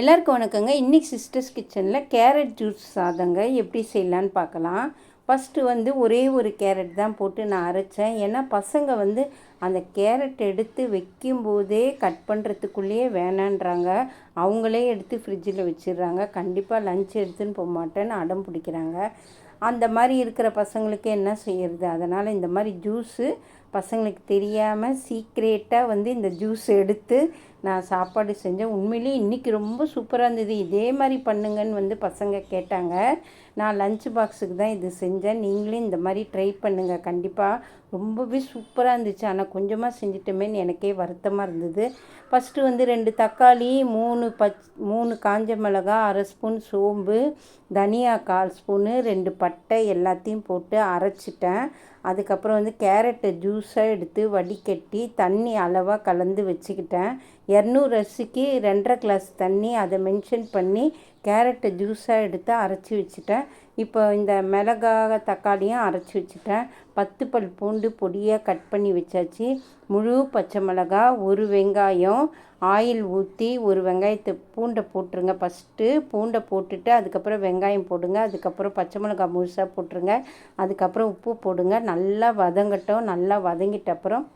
எல்லாருக்கும் வணக்கங்க. இன்றைக்கி சிஸ்டர்ஸ் கிச்சனில் கேரட் ஜூஸ் சாதங்க எப்படி செய்யலான்னு பார்க்கலாம். ஃபஸ்ட்டு வந்து ஒரே ஒரு கேரட் தான் போட்டு நான் அரைச்சேன். ஏன்னா பசங்க வந்து அந்த கேரட் எடுத்து வைக்கும்போதே கட் பண்ணுறதுக்குள்ளேயே வேணான்றாங்க. அவங்களே எடுத்து ஃப்ரிட்ஜில் வச்சிடுறாங்க. கண்டிப்பாக லஞ்ச் எடுத்துன்னு போக மாட்டேன்னு அடம் பிடிக்கிறாங்க. அந்த மாதிரி இருக்கிற பசங்களுக்கு என்ன செய்யறது? அதனால் இந்த மாதிரி ஜூஸு பசங்களுக்கு தெரியாமல் சீக்ரெட்டாக வந்து இந்த ஜூஸ் எடுத்து நான் சாப்பாடு செஞ்சேன். உண்மையிலேயே இன்றைக்கி ரொம்ப சூப்பராக இருந்தது. இதே மாதிரி பண்ணுங்கன்னு வந்து பசங்க கேட்டாங்க. நான் லஞ்ச் பாக்ஸுக்கு தான் இது செஞ்சேன். நீங்களும் இந்த மாதிரி ட்ரை பண்ணுங்கள் கண்டிப்பாக ரொம்பவே சூப்பராக இருந்துச்சு. ஆனால் கொஞ்சமாக செஞ்சிட்டோமேன்னு எனக்கே வருத்தமாக இருந்தது. ஃபஸ்ட்டு வந்து ரெண்டு தக்காளி மூணு பச் மூணு காஞ்ச மிளகா அரை ஸ்பூன் சோம்பு தனியா கால் ஸ்பூனு ரெண்டு பட்டை எல்லாத்தையும் போட்டு அரைச்சிட்டேன். அதுக்கப்புறம் வந்து கேரட்டை ஜூஸாக எடுத்து வடிகட்டி தண்ணி அளவாக கலந்து வச்சுக்கிட்டேன். இரநூறு அரிசிக்கு ரெண்டரை கிளாஸ் தண்ணி அதை மென்ஷன் பண்ணி கேரட்டை ஜூஸாக எடுத்து அரைச்சி வச்சுட்டேன். இப்போ இந்த மிளகாக தக்காளியும் அரைச்சி வச்சுட்டேன். பத்து பல் பூண்டு பொடியாக கட் பண்ணி வச்சாச்சு. முழு பச்சை மிளகா ஒரு வெங்காயம் ஆயில் ஊற்றி ஒரு வெங்காயத்தை பூண்டை போட்டுருங்க. ஃபஸ்ட்டு பூண்டை போட்டுட்டு அதுக்கப்புறம் வெங்காயம் போடுங்க. அதுக்கப்புறம் பச்சை மிளகா முழுசாக போட்டுருங்க. அதுக்கப்புறம் உப்பு போடுங்க. நல்லா வதங்கட்டும். நல்லா வதங்கிட்ட அப்புறம்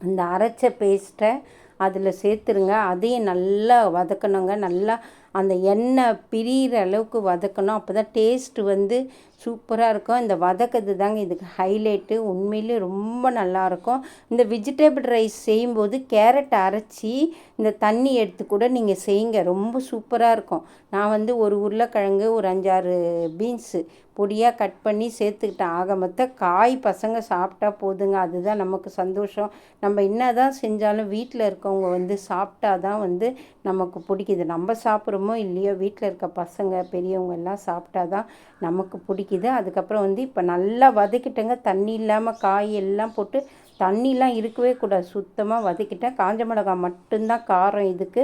இந்த அரைச்ச பேஸ்ட்டை அதில் சேர்த்துருங்க. அதையும் நல்லா வதக்கணுங்க. நல்லா அந்த எண்ணெய் பிரிகிற அளவுக்கு வதக்கணும். அப்போ தான் டேஸ்ட்டு வந்து சூப்பராக இருக்கும். இந்த வதக்கிறது தாங்க இதுக்கு ஹைலைட்டு உண்மையிலே ரொம்ப நல்லாயிருக்கும் இந்த வெஜிடபிள் ரைஸ் செய்யும்போது கேரட் அரைச்சி இந்த தண்ணி எடுத்து கூட நீங்கள் செய்யுங்க. ரொம்ப சூப்பராக இருக்கும். நான் வந்து ஒரு உருளைக்கிழங்கு ஒரு அஞ்சாறு பீன்ஸு பொடியாக கட் பண்ணி சேர்த்துக்கிட்டேன். ஆக மொத்த காய் பசங்க சாப்பிட்டா போதுங்க. அதுதான் நமக்கு சந்தோஷம். நம்ம என்ன தான் செஞ்சாலும் வீட்டில் இருக்கவங்க வந்து சாப்பிட்டா தான் வந்து நமக்கு பிடிக்குது. நம்ம சாப்பிட்றோமோ இல்லையோ வீட்டில் இருக்க பசங்க பெரியவங்க எல்லாம் சாப்பிட்டா தான் நமக்கு பிடிக்கும் பிடிக்குது அதுக்கப்புறம் வந்து இப்போ நல்லா வதக்கிட்டேங்க. தண்ணி இல்லாமல் காய் எல்லாம் போட்டு தண்ணிலாம் இருக்கவே கூடாது. சுத்தமாக வதக்கிட்டேன். காஞ்ச மிளகாய் மட்டும்தான் காரம் இதுக்கு.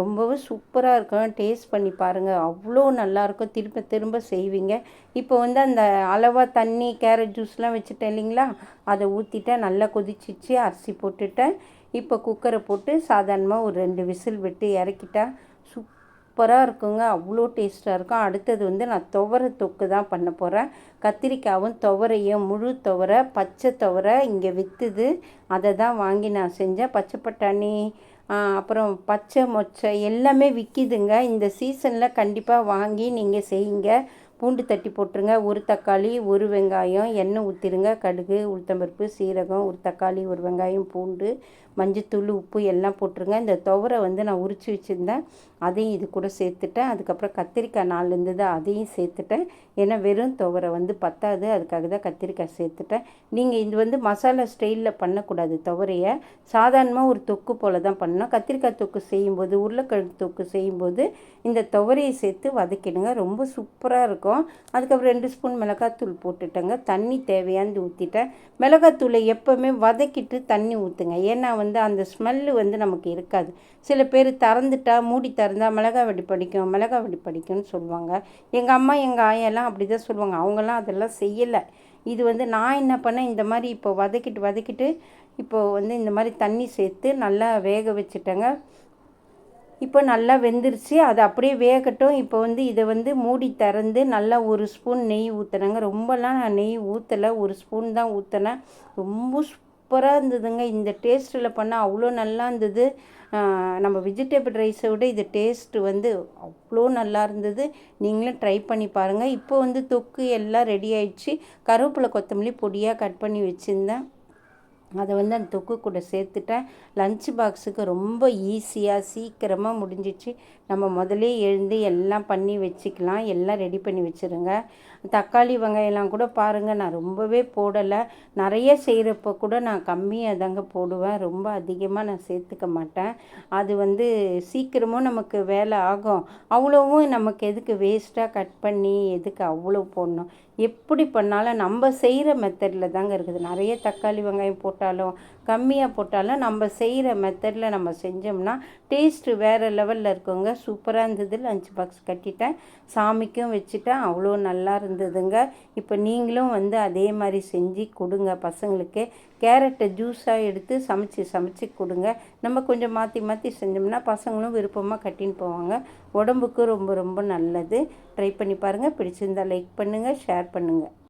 ரொம்பவும் சூப்பராக இருக்கும். டேஸ்ட் பண்ணி பாருங்கள் அவ்வளோ நல்லாயிருக்கும் திரும்ப திரும்ப செய்வீங்க. இப்போ வந்து அந்த அளவாக தண்ணி கேரட் ஜூஸ்லாம் வச்சுட்டேன் இல்லைங்களா? அதை ஊற்றிட்டேன் நல்லா கொதிச்சிச்சு. அரிசி போட்டுட்டேன். இப்போ குக்கரை போட்டு சாதாரணமாக ஒரு ரெண்டு விசில் விட்டு இறக்கிட்டேன் சூப்பராக இருக்குங்க. அவ்வளோ டேஸ்ட்டாக இருக்கும். அடுத்தது வந்து நான் துவர தொக்கு தான் பண்ண போகிறேன் கத்திரிக்காவும் துவரையும் முழு துவரை பச்சை துவரை இங்கே விற்றுது அதை தான் வாங்கி நான் செஞ்சேன். பச்சை பட்டாணி அப்புறம் பச்சை மொச்சை எல்லாமே விற்கிதுங்க இந்த சீசனில் கண்டிப்பாக வாங்கி நீங்கள் செய்யுங்க. பூண்டு தட்டி போட்டுருங்க. ஒரு தக்காளி ஒரு வெங்காயம் எண்ணெய் ஊற்றிடுங்க கடுகு உளுத்தம்பருப்பு சீரகம் ஒரு தக்காளி ஒரு வெங்காயம் பூண்டு மஞ்சத்தூள் உப்பு எல்லாம் போட்டுருங்க. இந்த துவரை வந்து நான் உரித்து வச்சுருந்தேன். அதையும் இது கூட சேர்த்துட்டேன். அதுக்கப்புறம் கத்திரிக்காய் நாலு இருந்தது அதையும் சேர்த்துட்டேன். ஏன்னா வெறும் துவரை வந்து பத்தாது. அதுக்காக தான் கத்திரிக்காய் சேர்த்துட்டேன். நீங்கள் இது வந்து மசாலா ஸ்டைலில் பண்ணக்கூடாது துவரையை. சாதாரணமாக ஒரு தொக்கு போல் தான் பண்ணணும். கத்திரிக்காய் தொக்கு செய்யும்போது உருளைக்கிழங்கு தொக்கு செய்யும்போது இந்த துவரையை சேர்த்து வதக்கிடுங்க. ரொம்ப சூப்பராக இருக்கும். அதுக்கப்புறம் ரெண்டு ஸ்பூன் மிளகாத்தூள் போட்டுட்டேங்க. தண்ணி தேவையானது ஊற்றிட்டேன் மிளகாத்தூளை எப்போவுமே வதக்கிட்டு தண்ணி ஊற்றுங்க ஏன்னா வந்து அந்த ஸ்மெல்லு வந்து நமக்கு இருக்காது. சில பேர் திறந்துட்டா மூடி திறந்தா மிளகா வெடி படிக்கும் மிளகா வெடி படிக்கும்னு சொல்லுவாங்க. எங்கள் அம்மா எங்கள் ஆயெல்லாம் அப்படி தான் சொல்லுவாங்க. அவங்கெல்லாம் அதெல்லாம் செய்யலை. இது வந்து நான் என்ன பண்ணேன்? இந்த மாதிரி இப்போ வதக்கிட்டு வதக்கிட்டு இப்போது வந்து இந்த மாதிரி தண்ணி சேர்த்து நல்லா வேக வச்சுட்டேங்க. இப்போ நல்லா வெந்துருச்சு. அது அப்படியே வேகட்டும். இப்போ வந்து இதை வந்து மூடி திறந்து நல்லா ஒரு ஸ்பூன் நெய் ஊற்றுனேங்க ரொம்பலாம் நான் நெய் ஊற்றலை ஒரு ஸ்பூன் தான் ஊற்றினேன் ரொம்ப சூப்பராக இருந்ததுங்க. இந்த டேஸ்ட்டில் பண்ணால் அவ்வளோ நல்லா இருந்தது. நம்ம வெஜிடபிள் ரைஸை விட இது டேஸ்ட்டு வந்து அவ்வளோ நல்லா இருந்தது. நீங்களும் ட்ரை பண்ணி பாருங்கள் இப்போ வந்து தொக்கு எல்லாம் ரெடி ஆயிடுச்சு. கருவேப்பிலை கொத்தமல்லி பொடியாக கட் பண்ணி வச்சுருந்தேன். அதை வந்து அந்த தொக்கு கூட சேர்த்துட்டேன் லஞ்ச் பாக்ஸுக்கு ரொம்ப ஈஸியாக சீக்கிரமாக முடிஞ்சிச்சு. நம்ம முதலே எழுந்து எல்லாம் பண்ணி வச்சுக்கலாம். எல்லாம் ரெடி பண்ணி வச்சுருங்க. தக்காளி வெங்காயம்லாம் கூட பாருங்கள் நான் ரொம்பவே போடலை. நிறைய செய்கிறப்ப கூட நான் கம்மியாக தாங்க போடுவேன். ரொம்ப அதிகமாக நான் சேர்த்துக்க மாட்டேன். அது வந்து சீக்கிரமும் நமக்கு வேலை ஆகும். அவ்வளோவும் நமக்கு எதுக்கு வேஸ்ட்டாக கட் பண்ணி எதுக்கு அவ்வளோ போடணும்? எப்படி பண்ணாலும் நம்ம செய்கிற மெத்தடில் தாங்க இருக்குது. நிறைய தக்காளி வெங்காயம் போட்டாலும் கம்மியாக போட்டாலும் நம்ம செய்கிற மெத்தடில் நம்ம செஞ்சோம்னா டேஸ்ட்டு வேறு லெவலில் இருக்குங்க. சூப்பராக இருந்தது. லஞ்ச் பாக்ஸ் கட்டிட்டேன். சாமிக்கும் வச்சுட்டேன். அவ்வளோ நல்லா இருந்ததுங்க. இப்போ நீங்களும் வந்து அதே மாதிரி செஞ்சு கொடுங்க. பசங்களுக்கு கேரட்டை ஜூஸாக எடுத்து சமைச்சி சமைச்சி கொடுங்க. நம்ம கொஞ்சம் மாற்றி மாற்றி செஞ்சோம்னா பசங்களும் விருப்பமாக கட்டின்னு போவாங்க. உடம்புக்கு ரொம்ப ரொம்ப நல்லது. ட்ரை பண்ணி பாருங்கள் பிடிச்சிருந்தால் லைக் பண்ணுங்கள் ஷேர் பண்ணுங்கள்